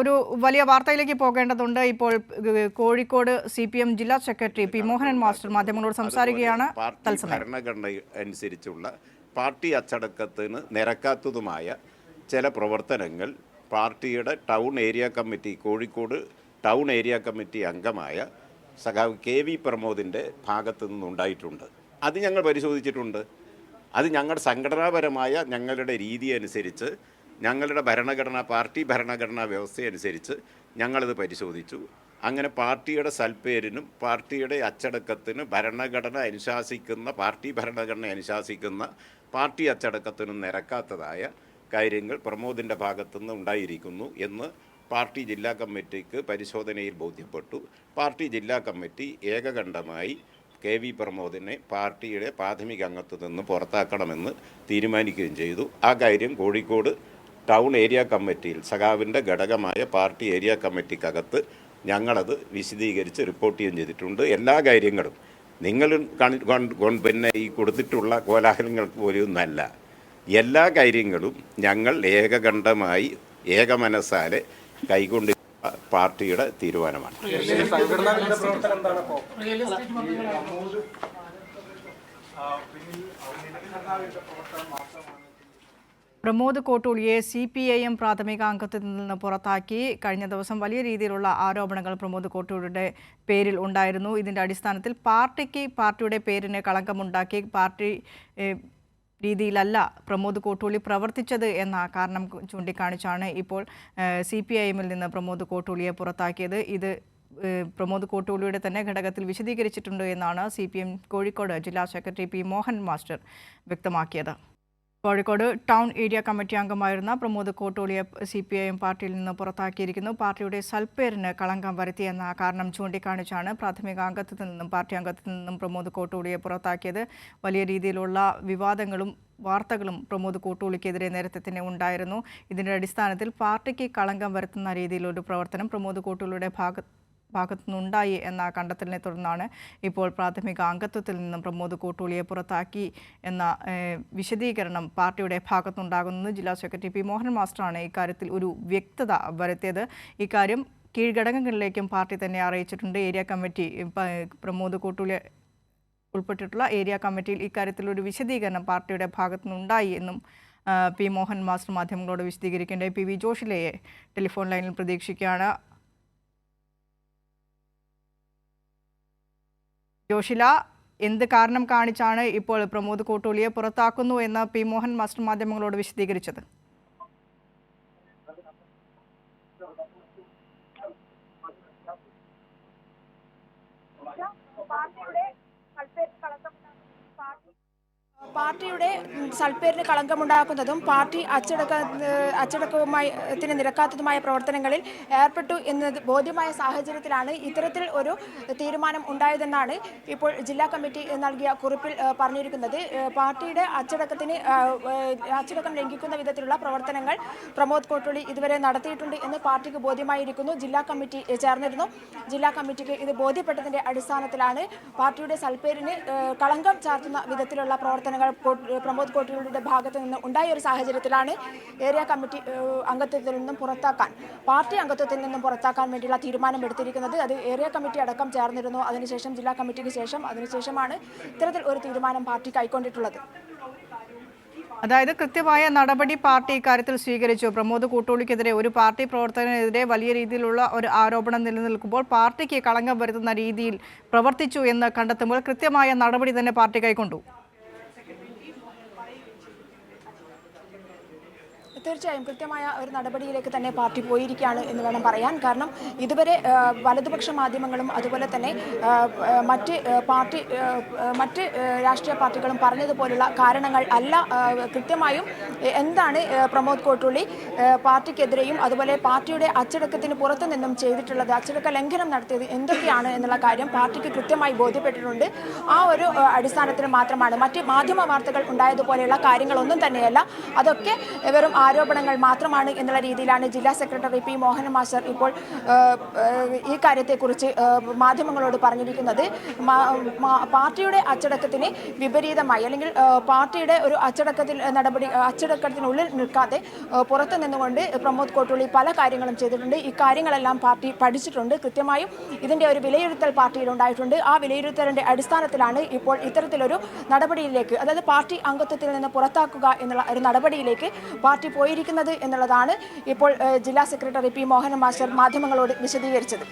ഒരു വലിയ വാർത്തയിലേക്ക് പോകേണ്ടതുണ്ട്. ഇപ്പോൾ കോഴിക്കോട് സി പി എം ജില്ലാ സെക്രട്ടറി പി മോഹനൻ മാസ്റ്റർ മാധ്യമങ്ങളോട് സംസാരിക്കുകയാണ്. ഭരണഘടന അനുസരിച്ചുള്ള പാർട്ടി അച്ചടക്കത്തിന് നിരക്കാത്തതുമായ ചില പ്രവർത്തനങ്ങൾ പാർട്ടിയുടെ town area committee Kozhikode town area committee അംഗമായ സഖാവ് കെ വി പ്രമോദിന്റെ ഭാഗത്തു നിന്നുണ്ടായിട്ടുണ്ട്. അത് ഞങ്ങൾ പരിശോധിച്ചിട്ടുണ്ട്. അത് ഞങ്ങളുടെ സംഘടനാപരമായ ഞങ്ങളുടെ രീതി അനുസരിച്ച് ഞങ്ങളുടെ ഭരണഘടന പാർട്ടി ഭരണഘടനാ വ്യവസ്ഥയനുസരിച്ച് ഞങ്ങളിത് പരിശോധിച്ചു. അങ്ങനെ പാർട്ടിയുടെ സൽപ്പേരിനും പാർട്ടിയുടെ അച്ചടക്കത്തിനും ഭരണഘടന അനുശാസിക്കുന്ന പാർട്ടി ഭരണഘടന അനുശാസിക്കുന്ന പാർട്ടി അച്ചടക്കത്തിനും നിരക്കാത്തതായ കാര്യങ്ങൾ പ്രമോദിന്റെ ഭാഗത്തുനിന്ന് ഉണ്ടായിരിക്കുന്നു എന്ന് പാർട്ടി ജില്ലാ കമ്മിറ്റിക്ക് പരിശോധനയിൽ ബോധ്യപ്പെട്ടു. പാർട്ടി ജില്ലാ കമ്മിറ്റി ഏകകണ്ഠമായി കെ വി പ്രമോദിനെ പാർട്ടിയുടെ പ്രാഥമിക അംഗത്തു നിന്ന് പുറത്താക്കണമെന്ന് തീരുമാനിക്കുകയും ചെയ്തു. ആ കാര്യം കോഴിക്കോട് ടൗൺ ഏരിയ കമ്മിറ്റിയിൽ സഖാവിന്റെ ഘടകമായ പാർട്ടി ഏരിയ കമ്മിറ്റിക്കകത്ത് ഞങ്ങളത് വിശദീകരിച്ച് റിപ്പോർട്ട് ചെയ്യുകയും ചെയ്തിട്ടുണ്ട്. എല്ലാ കാര്യങ്ങളും നിങ്ങൾ പിന്നെ ഈ കൊടുത്തിട്ടുള്ള കോലാഹലങ്ങൾക്ക് പോലെയൊന്നല്ല. എല്ലാ കാര്യങ്ങളും ഞങ്ങൾ ഏകകണ്ഠമായി ഏകമനസ്സാലെ കൈകൊണ്ട് പാർട്ടിയുടെ തീരുമാനമാണ്. പ്രമോദ് കോട്ടൂളിയെ സി പി ഐ എം പ്രാഥമിക അംഗത്തിൽ നിന്ന് പുറത്താക്കി. കഴിഞ്ഞ ദിവസം വലിയ രീതിയിലുള്ള ആരോപണങ്ങൾ പ്രമോദ് കോട്ടൂളിയുടെ പേരിൽ ഉണ്ടായിരുന്നു. ഇതിന്റെ അടിസ്ഥാനത്തിൽ പാർട്ടിക്ക് പാർട്ടിയുടെ പേരിന് കളങ്കമുണ്ടാക്കി. പാർട്ടി രീതിയിലല്ല പ്രമോദ് കോട്ടൂളി പ്രവർത്തിച്ചത് എന്ന കാരണം ചൂണ്ടിക്കാണിച്ചാണ് ഇപ്പോൾ സി പി ഐ എമ്മിൽ നിന്ന് പ്രമോദ് കോട്ടൂളിയെ പുറത്താക്കിയത്. ഇത് പ്രമോദ് കോട്ടൂളിയുടെ തന്നെ ഘടകത്തിൽ വിശദീകരിച്ചിട്ടുണ്ട് എന്നാണ് സി പി എം കോഴിക്കോട് ജില്ലാ സെക്രട്ടറി പി മോഹൻ മാസ്റ്റർ വ്യക്തമാക്കിയത്. കോഴിക്കോട് ടൗൺ ഏരിയ കമ്മിറ്റി അംഗമായിരുന്ന പ്രമോദ് കോട്ടോളിയെ സി പി ഐ എം പാർട്ടിയിൽ നിന്ന് പുറത്താക്കിയിരിക്കുന്നു. പാർട്ടിയുടെ സൽപ്പേരിന് കളങ്കം വരുത്തിയെന്ന കാരണം ചൂണ്ടിക്കാണിച്ചാണ് പ്രാഥമിക അംഗത്വത്തിൽ നിന്നും പാർട്ടി അംഗത്തിൽ നിന്നും പ്രമോദ് കോട്ടോളിയെ പുറത്താക്കിയത്. വലിയ രീതിയിലുള്ള വിവാദങ്ങളും വാർത്തകളും പ്രമോദ് കോട്ടൂളിക്കെതിരെ നേരത്തെ തന്നെ ഉണ്ടായിരുന്നു. ഇതിന്റെ അടിസ്ഥാനത്തിൽ പാർട്ടിക്ക് കളങ്കം വരുത്തുന്ന രീതിയിലൊരു പ്രവർത്തനം പ്രമോദ് കോട്ടൂളിയുടെ ഭാഗത്ത് ഭാഗത്തുനിന്നുണ്ടായി എന്ന കണ്ടെത്തലിനെ തുടർന്നാണ് ഇപ്പോൾ പ്രാഥമിക അംഗത്വത്തിൽ നിന്നും പ്രമോദ് കോട്ടൂളിയെ പുറത്താക്കി എന്ന വിശദീകരണം പാർട്ടിയുടെ ഭാഗത്തുനിന്നുണ്ടാകുന്നത് ജില്ലാ സെക്രട്ടറി പി മോഹൻ മാസ്റ്ററാണ് ഇക്കാര്യത്തിൽ ഒരു വ്യക്തത വരുത്തിയത്. ഇക്കാര്യം കീഴ്ഘടകങ്ങളിലേക്കും പാർട്ടി തന്നെ അറിയിച്ചിട്ടുണ്ട്. ഏരിയ കമ്മിറ്റി പ്രമോദ് കോട്ടൂളിയെ ഉൾപ്പെട്ടിട്ടുള്ള ഏരിയ കമ്മിറ്റിയിൽ ഇക്കാര്യത്തിൽ ഒരു വിശദീകരണം പാർട്ടിയുടെ ഭാഗത്തുനിന്നുണ്ടായി എന്നും പി മോഹൻ മാസ്റ്റർ മാധ്യമങ്ങളോട് വിശദീകരിക്കേണ്ട പി വി ജോഷിലയെ ടെലിഫോൺ ലൈനിൽ പ്രതീക്ഷിക്കുകയാണ്. ജോഷില എന്ത് കാരണം കാണിച്ചാണ് ഇപ്പോൾ പ്രമോദ് കോട്ടൂളിയെ പുറത്താക്കുന്നു എന്ന് പി മോഹൻ മാസ്റ്റർ മാധ്യമങ്ങളോട് വിശദീകരിച്ചത്? പാർട്ടിയുടെ ഉം, സൽപ്പേരിന് കളങ്കമുണ്ടാക്കുന്നതും പാർട്ടി അച്ചടക്ക അച്ചടക്കവുമായി നിരക്കാത്തതുമായ പ്രവർത്തനങ്ങളിൽ ഏർപ്പെട്ടു എന്നത് ബോധ്യമായ സാഹചര്യത്തിലാണ് ഇത്തരത്തിൽ ഒരു തീരുമാനം ഉണ്ടായതെന്നാണ് ഇപ്പോൾ ജില്ലാ കമ്മിറ്റി നൽകിയ കുറിപ്പിൽ പറഞ്ഞിരിക്കുന്നത്. പാർട്ടിയുടെ അച്ചടക്കത്തിന് അച്ചടക്കം ലംഘിക്കുന്ന വിധത്തിലുള്ള പ്രവർത്തനങ്ങൾ പ്രമോദ് കോട്ടുള്ളി ഇതുവരെ നടത്തിയിട്ടുണ്ട് എന്ന് പാർട്ടിക്ക് ബോധ്യമായിരിക്കുന്നു. ജില്ലാ കമ്മിറ്റി ചേർന്നിരുന്നു. ജില്ലാ കമ്മിറ്റിക്ക് ഇത് ബോധ്യപ്പെട്ടതിന്റെ അടിസ്ഥാനത്തിലാണ് പാർട്ടിയുടെ സൽപ്പേരിന് കളങ്കം ചാർത്തുന്ന വിധത്തിലുള്ള പ്രവർത്തനങ്ങൾ പ്രമോദ് കോട്ടിയുടെ ഭാഗത്ത് നിന്ന് ഉണ്ടായ ഒരു സാഹചര്യത്തിലാണ് ഏരിയ കമ്മിറ്റി അംഗത്വത്തിൽ നിന്നും പുറത്താക്കാൻ പാർട്ടി അംഗത്വത്തിൽ നിന്നും പുറത്താക്കാൻ വേണ്ടിയുള്ള തീരുമാനം എടുത്തിരിക്കുന്നത്. അത് ഏരിയ കമ്മിറ്റി അടക്കം ചേർന്നിരുന്നു. അതിനുശേഷം ജില്ലാ കമ്മിറ്റിക്ക് ശേഷം അതിനുശേഷമാണ് ഇത്തരത്തിൽ ഒരു തീരുമാനം പാർട്ടി കൈക്കൊണ്ടിട്ടുള്ളത്. അതായത് കൃത്യമായ നടപടി പാർട്ടി ഇക്കാര്യത്തിൽ സ്വീകരിച്ചു. പ്രമോദ് കൂട്ടോളിക്കെതിരെ ഒരു പാർട്ടി പ്രവർത്തകനെതിരെ വലിയ രീതിയിലുള്ള ഒരു ആരോപണം നിലനിൽക്കുമ്പോൾ പാർട്ടിക്ക് കളങ്കം വരുത്തുന്ന രീതിയിൽ പ്രവർത്തിച്ചു എന്ന് കണ്ടെത്തുമ്പോൾ കൃത്യമായ നടപടി തന്നെ പാർട്ടി കൈക്കൊണ്ടു. തീർച്ചയായും കൃത്യമായ ഒരു നടപടിയിലേക്ക് തന്നെ പാർട്ടി പോയിരിക്കുകയാണ് എന്ന് വേണം പറയാൻ. കാരണം ഇതുവരെ വലതുപക്ഷ മാധ്യമങ്ങളും അതുപോലെ തന്നെ മറ്റ് പാർട്ടി മറ്റ് രാഷ്ട്രീയ പാർട്ടികളും പറഞ്ഞതുപോലുള്ള കാരണങ്ങൾ അല്ല കൃത്യമായും എന്താണ് പ്രമോദ് കോട്ടുള്ളി പാർട്ടിക്കെതിരെയും അതുപോലെ പാർട്ടിയുടെ അച്ചടക്കത്തിന് പുറത്തു നിന്നും ചെയ്തിട്ടുള്ളത് അച്ചടക്ക ലംഘനം നടത്തിയത് എന്തൊക്കെയാണ് എന്നുള്ള കാര്യം പാർട്ടിക്ക് കൃത്യമായി ബോധ്യപ്പെട്ടിട്ടുണ്ട്. ആ ഒരു അടിസ്ഥാനത്തിൽ മാത്രമാണ്. മറ്റ് മാധ്യമ വാർത്തകൾ ഉണ്ടായതുപോലെയുള്ള കാര്യങ്ങളൊന്നും തന്നെയല്ല. അതൊക്കെ വെറും ആരോപണങ്ങൾ മാത്രമാണ് എന്നുള്ള രീതിയിലാണ് ജില്ലാ സെക്രട്ടറി പി മോഹൻ മാസ്റ്റർ ഇപ്പോൾ ഈ കാര്യത്തെക്കുറിച്ച് മാധ്യമങ്ങളോട് പറഞ്ഞിരിക്കുന്നത്. പാർട്ടിയുടെ അച്ചടക്കത്തിന് വിപരീതമായി അല്ലെങ്കിൽ പാർട്ടിയുടെ ഒരു അച്ചടക്കത്തിൽ നടപടി അച്ചടക്കത്തിനുള്ളിൽ നിൽക്കാതെ പുറത്തു നിന്നുകൊണ്ട് പ്രമോദ് കോട്ടുള്ളി പല കാര്യങ്ങളും ചെയ്തിട്ടുണ്ട്. ഈ കാര്യങ്ങളെല്ലാം പാർട്ടി പഠിച്ചിട്ടുണ്ട്. കൃത്യമായും ഇതിന്റെ ഒരു വിലയിരുത്തൽ പാർട്ടിയിൽ ഉണ്ടായിട്ടുണ്ട്. ആ വിലയിരുത്തലിന്റെ അടിസ്ഥാനത്തിലാണ് ഇപ്പോൾ ഇത്തരത്തിലൊരു നടപടിയിലേക്ക് അതായത് പാർട്ടി അംഗത്വത്തിൽ നിന്ന് പുറത്താക്കുക എന്നുള്ള ഒരു നടപടിയിലേക്ക് പാർട്ടി പോയിരിക്കുന്നത് എന്നുള്ളതാണ് ഇപ്പോൾ ജില്ലാ സെക്രട്ടറി പി മോഹൻ മാസ്റ്റർ മാധ്യമങ്ങളോട് വിശദീകരിച്ചത്.